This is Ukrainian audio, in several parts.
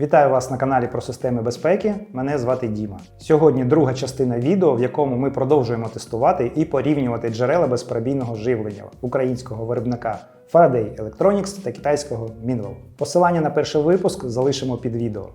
Вітаю вас на каналі про системи безпеки. Мене звати Діма. Сьогодні друга частина відео, в якому ми продовжуємо тестувати і порівнювати джерела безперебійного живлення українського виробника Faraday Electronics та китайського Minwell. Посилання на перший випуск залишимо під відео.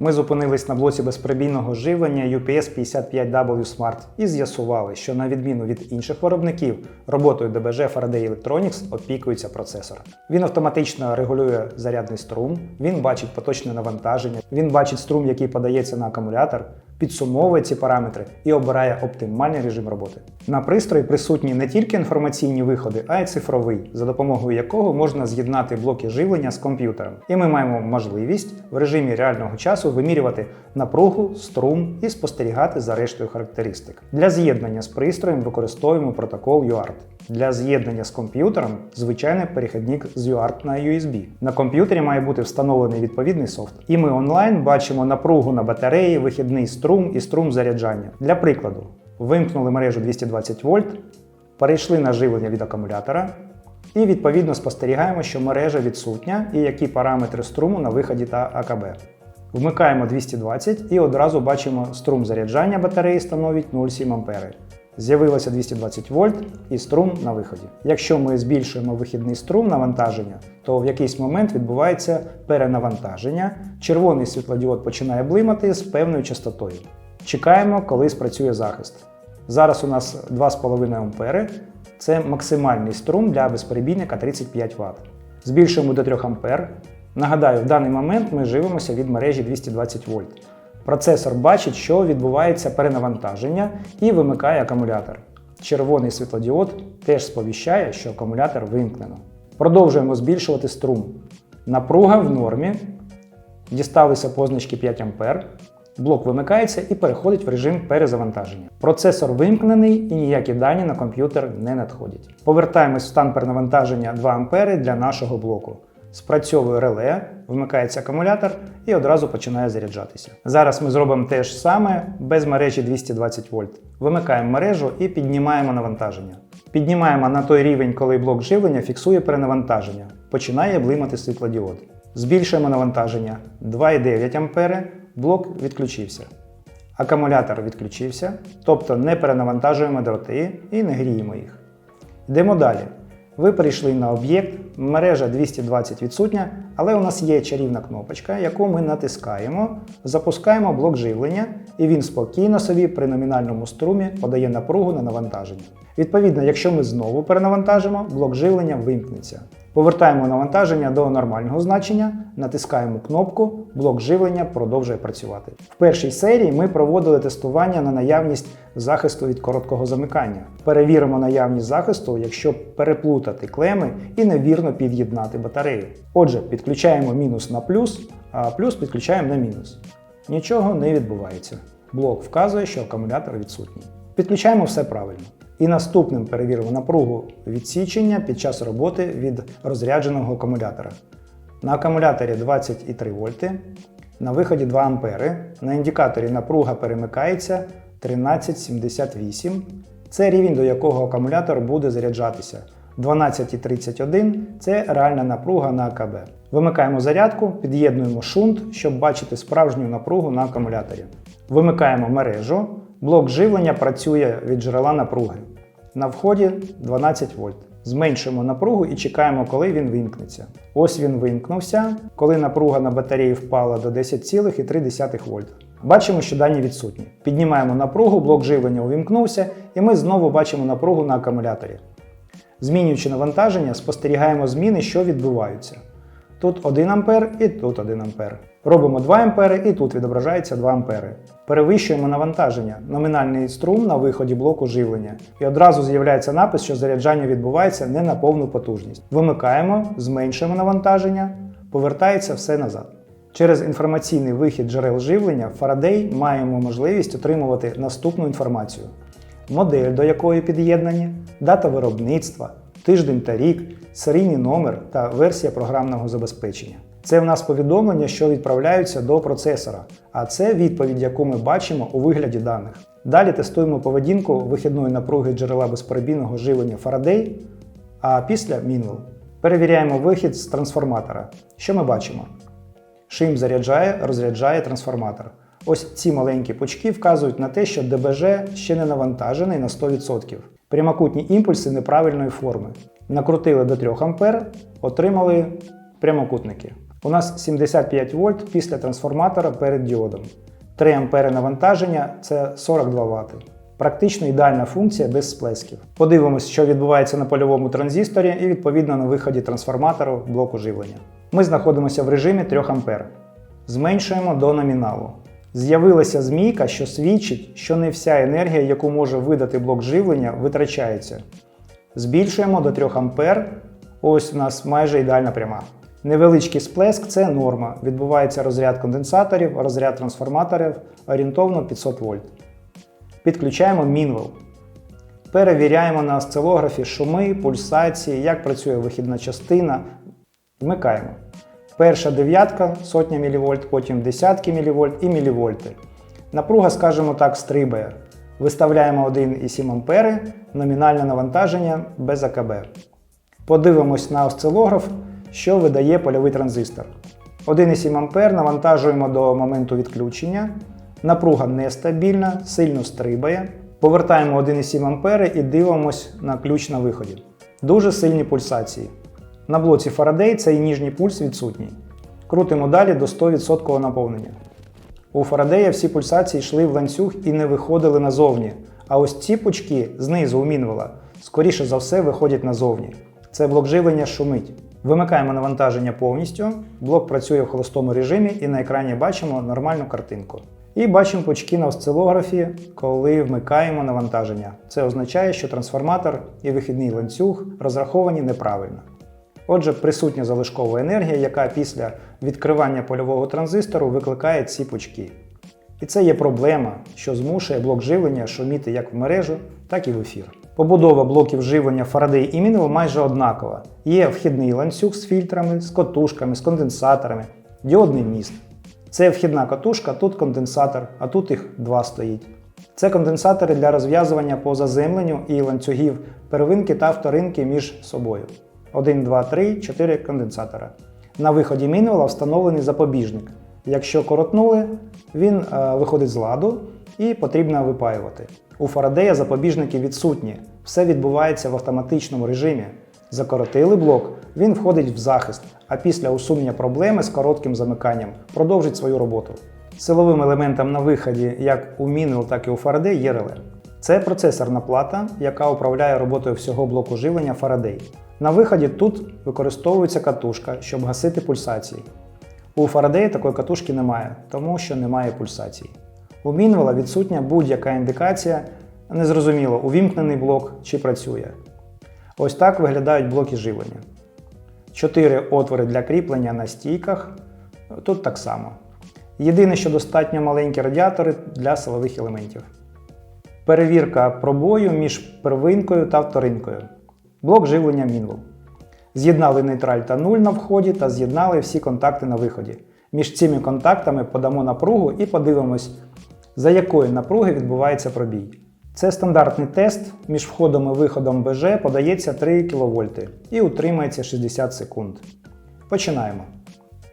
Ми зупинились на блоці безпробійного живлення UPS 55W Smart і з'ясували, що на відміну від інших виробників, роботою ДБЖ Faraday Electronics опікується процесор. Він автоматично регулює зарядний струм, він бачить поточне навантаження, він бачить струм, який подається на акумулятор, підсумовує ці параметри і обирає оптимальний режим роботи. На пристрої присутні не тільки інформаційні виходи, а й цифровий, за допомогою якого можна з'єднати блоки живлення з комп'ютером. І ми маємо можливість в режимі реального часу вимірювати напругу, струм і спостерігати за рештою характеристик. Для з'єднання з пристроєм використовуємо протокол UART. Для з'єднання з комп'ютером звичайний перехідник з UART на USB. На комп'ютері має бути встановлений відповідний софт. І ми онлайн бачимо напругу на батареї, вихідний струм і струм заряджання. Для прикладу, вимкнули мережу 220 вольт, перейшли на живлення від акумулятора. І відповідно спостерігаємо, що мережа відсутня і які параметри струму на виході та АКБ. Вмикаємо 220 і одразу бачимо струм заряджання батареї становить 0,7 А. З'явилося 220 вольт і струм на виході. Якщо ми збільшуємо вихідний струм навантаження, то в якийсь момент відбувається перенавантаження, червоний світлодіод починає блимати з певною частотою. Чекаємо, коли спрацює захист. Зараз у нас 2,5 А. Це максимальний струм для безперебійника 35 Вт. Збільшуємо до 3 А. Нагадаю, в даний момент ми живемося від мережі 220 вольт. Процесор бачить, що відбувається перенавантаження і вимикає акумулятор. Червоний світлодіод теж сповіщає, що акумулятор вимкнено. Продовжуємо збільшувати струм. Напруга в нормі. Дісталися позначки 5 А. Блок вимикається і переходить в режим перезавантаження. Процесор вимкнений і ніякі дані на комп'ютер не надходять. Повертаємось в стан перенавантаження 2 А для нашого блоку. Спрацьовує реле, вмикається акумулятор і одразу починає заряджатися. Зараз ми зробимо те ж саме без мережі 220 вольт. Вимикаємо мережу і піднімаємо навантаження. Піднімаємо на той рівень, коли блок живлення фіксує перенавантаження. Починає блимати світлодіод. Збільшуємо навантаження 2,9 А, блок відключився. Акумулятор відключився, тобто не перенавантажуємо дроти і не гріємо їх. Йдемо далі. Ви прийшли на об'єкт, мережа 220 відсутня, але у нас є чарівна кнопочка, яку ми натискаємо, запускаємо блок живлення, і він спокійно собі при номінальному струмі подає напругу на навантаження. Відповідно, якщо ми знову перенавантажимо, блок живлення вимкнеться. Повертаємо навантаження до нормального значення, натискаємо кнопку, блок живлення продовжує працювати. В першій серії ми проводили тестування на наявність захисту від короткого замикання. Перевіримо наявність захисту, якщо переплутати клеми і невірно під'єднати батарею. Отже, підключаємо мінус на плюс, а плюс підключаємо на мінус. Нічого не відбувається. Блок вказує, що акумулятор відсутній. Підключаємо все правильно. І наступним перевіримо напругу відсічення під час роботи від розрядженого акумулятора. На акумуляторі 23 вольти, на виході 2 ампери. На індикаторі напруга перемикається 1378. Це рівень, до якого акумулятор буде заряджатися. 12,31 це реальна напруга на АКБ. Вимикаємо зарядку, під'єднуємо шунт, щоб бачити справжню напругу на акумуляторі. Вимикаємо мережу. Блок живлення працює від джерела напруги. На вході 12 вольт. Зменшуємо напругу і чекаємо, коли він вимкнеться. Ось він вимкнувся, коли напруга на батареї впала до 10,3 вольт. Бачимо, що дані відсутні. Піднімаємо напругу, блок живлення увімкнувся, і ми знову бачимо напругу на акумуляторі. Змінюючи навантаження, спостерігаємо зміни, що відбуваються. Тут 1 А і тут 1 А. Робимо 2 А і тут відображається 2 А. Перевищуємо навантаження, номінальний струм на виході блоку живлення. І одразу з'являється напис, що заряджання відбувається не на повну потужність. Вимикаємо, зменшуємо навантаження, повертається все назад. Через інформаційний вихід джерел живлення Faraday маємо можливість отримувати наступну інформацію: модель, до якої під'єднані, дата виробництва, тиждень та рік, серійний номер та версія програмного забезпечення. Це в нас повідомлення, що відправляються до процесора, а це відповідь, яку ми бачимо у вигляді даних. Далі тестуємо поведінку вихідної напруги джерела безперебійного живлення Faraday, а після Minwell. Перевіряємо вихід з трансформатора. Що ми бачимо? Шим заряджає, розряджає трансформатор. Ось ці маленькі пучки вказують на те, що ДБЖ ще не навантажений на 100%. Прямокутні імпульси неправильної форми. Накрутили до 3 А, отримали прямокутники. У нас 75 вольт після трансформатора перед діодом. 3 ампери навантаження це 42 Вт. Практично ідеальна функція без сплесків. Подивимось, що відбувається на польовому транзисторі і відповідно на виході трансформатору блоку живлення. Ми знаходимося в режимі 3 А. Зменшуємо до номіналу. З'явилася змійка, що свідчить, що не вся енергія, яку може видати блок живлення, витрачається. Збільшуємо до 3 А. Ось у нас майже ідеальна пряма. Невеличкий сплеск це норма. Відбувається розряд конденсаторів, розряд трансформаторів орієнтовно 500 вольт. Підключаємо мінвел. Перевіряємо на осцилографі шуми, пульсації, як працює вихідна частина. Вмикаємо. Перша дев'ятка сотня мВ, потім десятки мВ і мілівольти. Напруга, скажімо так, стрибає. Виставляємо 1,7 А, номінальне навантаження без АКБ. Подивимось на осцилограф, що видає польовий транзистор. 1,7 А навантажуємо до моменту відключення. Напруга нестабільна, сильно стрибає. Повертаємо 1,7 А і дивимось на ключ на виході. Дуже сильні пульсації. На блоці Faraday цей ніжній пульс відсутній. Крутимо далі до 100% наповнення. У Фарадея всі пульсації йшли в ланцюг і не виходили назовні. А ось ці пучки знизу у Мінвела, скоріше за все, виходять назовні. Це блок живлення шумить. Вимикаємо навантаження повністю, блок працює в холостому режимі і на екрані бачимо нормальну картинку. І бачимо пучки на осцилографі, коли вмикаємо навантаження. Це означає, що трансформатор і вихідний ланцюг розраховані неправильно. Отже, присутня залишкова енергія, яка після відкривання польового транзистору викликає ці пучки. І це є проблема, що змушує блок живлення шуміти як в мережу, так і в ефір. Побудова блоків живлення Faraday і Minwell майже однакова. Є вхідний ланцюг з фільтрами, з котушками, з конденсаторами, діодний міст. Це вхідна катушка, тут конденсатор, а тут їх два стоїть. Це конденсатори для розв'язування по заземленню і ланцюгів первинки та вторинки між собою. 1, 2, 3, 4 конденсатора. На виході мінвела встановлений запобіжник. Якщо коротнули, він е, виходить з ладу і потрібно випаювати. У Фарадея запобіжники відсутні, все відбувається в автоматичному режимі. Закоротили блок, він входить в захист, а після усунення проблеми з коротким замиканням продовжить свою роботу. Силовим елементом на виході, як у Мінвел, так і у Faraday, є реле. Це процесорна плата, яка управляє роботою всього блоку живлення Faraday. На виході тут використовується катушка, щоб гасити пульсації. У Faraday такої катушки немає, тому що немає пульсацій. У Мінвела відсутня будь-яка індикація, незрозуміло, увімкнений блок чи працює. Ось так виглядають блоки живлення. Чотири отвори для кріплення на стійках. Тут так само. Єдине, що достатньо маленькі радіатори для силових елементів. Перевірка пробою між первинкою та вторинкою. Блок живлення Мінвел. З'єднали нейтраль та нуль на вході та з'єднали всі контакти на виході. Між цими контактами подамо напругу і подивимось, за якої напруги відбувається пробій. Це стандартний тест. Між входом і виходом БЖ подається 3 кВт і утримується 60 секунд. Починаємо.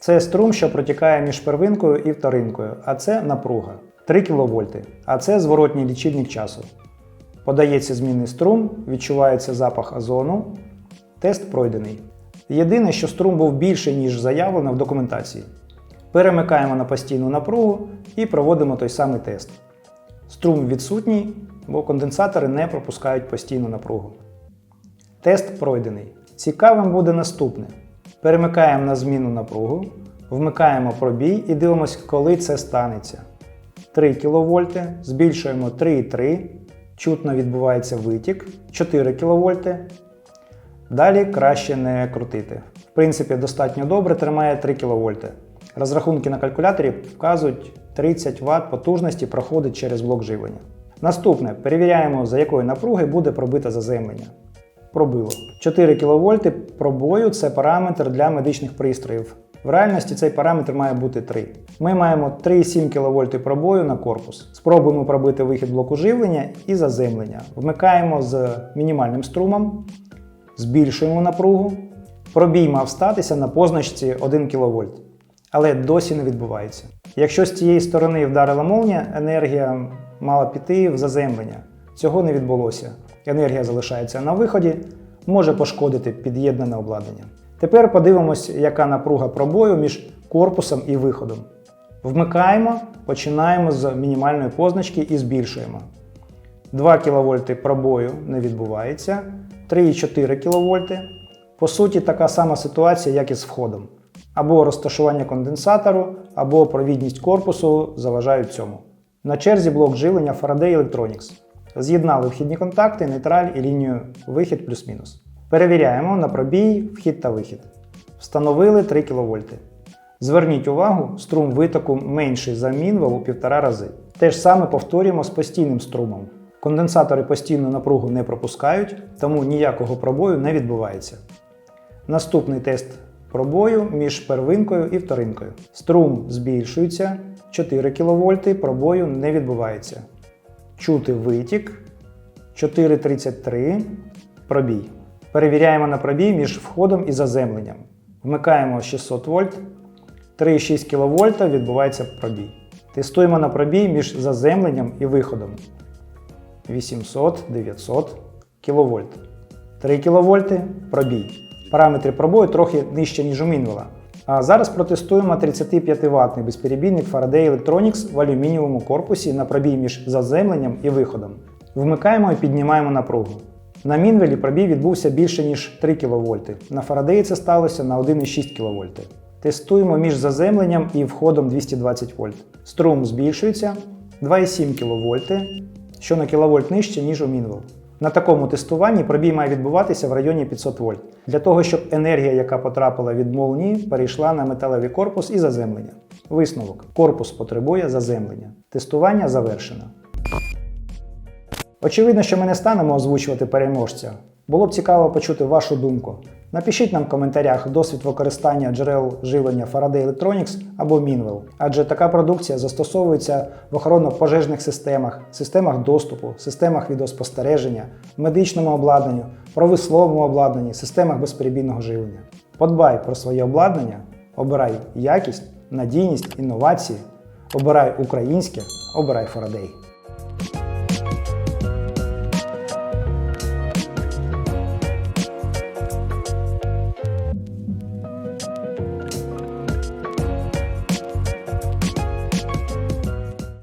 Це струм, що протікає між первинкою і вторинкою, а це напруга 3 кВт, а це зворотній лічильник часу. Подається змінний струм, відчувається запах озону. Тест пройдений. Єдине, що струм був більший, ніж заявлено в документації. Перемикаємо на постійну напругу і проводимо той самий тест. Струм відсутній, бо конденсатори не пропускають постійну напругу. Тест пройдений. Цікавим буде наступне. Перемикаємо на зміну напругу, вмикаємо пробій і дивимося, коли це станеться. 3 кВт, збільшуємо 3,3, чутно відбувається витік 4 кВт. Далі краще не крутити. В принципі, достатньо добре тримає 3 кВт. Розрахунки на калькуляторі вказують 30 Вт потужності проходить через блок живлення. Наступне перевіряємо, за якої напруги буде пробите заземлення. Пробило. 4 кВт пробою це параметр для медичних пристроїв. В реальності цей параметр має бути 3. Ми маємо 3,7 кВт пробою на корпус. Спробуємо пробити вихід блоку живлення і заземлення. Вмикаємо з мінімальним струмом, збільшуємо напругу. Пробій мав статися на позначці 1 кВт. Але досі не відбувається. Якщо з цієї сторони вдарила молнія, енергія мала піти в заземлення. Цього не відбулося. Енергія залишається на виході, може пошкодити під'єднане обладнання. Тепер подивимось, яка напруга пробою між корпусом і виходом. Вмикаємо, починаємо з мінімальної позначки і збільшуємо. 2 кВт пробою не відбувається, 3,4 кВт. По суті, така сама ситуація, як і з входом. Або розташування конденсатору, або провідність корпусу заважають цьому. На черзі блок живлення Faraday Electronics. З'єднали вхідні контакти, нейтраль і лінію вихід плюс-мінус. Перевіряємо на пробій вхід та вихід. Встановили 3 кВт. Зверніть увагу, струм витоку менший за мінвел у півтора рази. Те ж саме повторюємо з постійним струмом. Конденсатори постійну напругу не пропускають, тому ніякого пробою не відбувається. Наступний тест пробою між первинкою і вторинкою. Струм збільшується, 4 кВт пробою не відбувається. Чути витік 4,33 пробій. Перевіряємо на пробій між входом і заземленням. Вмикаємо 600 вольт, 3,6 кВт відбувається пробій. Тестуємо на пробій між заземленням і виходом. 800-900 кВт. 3 кВт пробій. Параметри пробою трохи нижче, ніж у Мінвела. А зараз протестуємо 35 ватний безперебійник Faraday Electronics в алюмінієвому корпусі на пробій між заземленням і виходом. Вмикаємо і піднімаємо напругу. На Мінвелі пробій відбувся більше, ніж 3 кВт. На Faraday це сталося на 1,6 кВт. Тестуємо між заземленням і входом 220 вольт. Струм збільшується 2,7 кВт, що на кВт нижче, ніж у Мінвел. На такому тестуванні пробій має відбуватися в районі 500 вольт, для того, щоб енергія, яка потрапила від молнії, перейшла на металевий корпус і заземлення. Висновок: корпус потребує заземлення. Тестування завершено. Очевидно, що ми не станемо озвучувати переможця. Було б цікаво почути вашу думку. Напишіть нам в коментарях досвід використання джерел живлення Faraday Electronics або Minwell, адже така продукція застосовується в охоронно-пожежних системах, системах доступу, системах відеоспостереження, медичному обладнанню, промисловому обладнанні, системах безперебійного живлення. Подбай про своє обладнання, обирай якість, надійність, інновації, обирай українське, обирай Faraday.